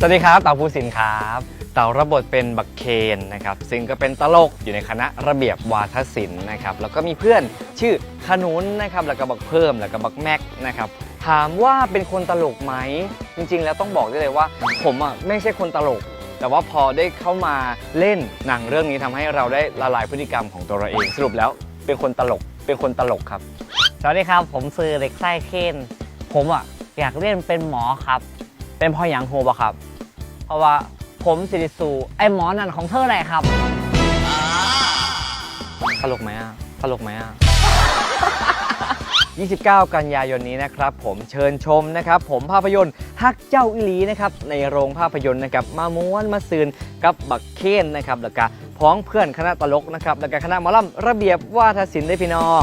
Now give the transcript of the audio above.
สวัสดีครับเต่าภูสินครับเต่ารับบทเป็นบักเคนนะครับซึ่งก็เป็นตลกอยู่ในคณะระเบียบวาทศิลป์นะครับแล้วก็มีเพื่อนชื่อขนุนนะครับแล้วก็บักเพิ่มแล้วก็บักแม็กนะครับถามว่าเป็นคนตลกไหมจริง ๆ แล้วต้องบอกได้เลยว่า ผมอะไม่ใช่คนตลก แต่ว่าพอได้เข้ามาเล่นหนังเรื่องนี้ทำให้เราได้ละลายพฤติกรรมของตัวเราเองสรุปแล้ว เป็นคนตลกเป็นคนตลกครับสวัสดีครับ ผมซื้อเด็กไส้เคนผมอะอยากเล่นเป็นหมอครับ เป็นพ่อหยังโฮบะครับ เพราะว่าผมสิริสูไอหมอนั่นของเธอไหนครับ ตลกไหมอะ ตลกไหมอะ 29 กันยายนนี้นะครับ ผมเชิญชมนะครับ ผมภาพยนตร์ฮักเจ้าอิลีนะครับ ในโรงภาพยนตร์นะครับ มาม้วนมาซืนกับบักเคนนะครับแล้วก็พ้องเพื่อนคณะตลกนะครับแล้วก็คณะหมอลำระเบียบวาทศิลป์ได้พี่น้อง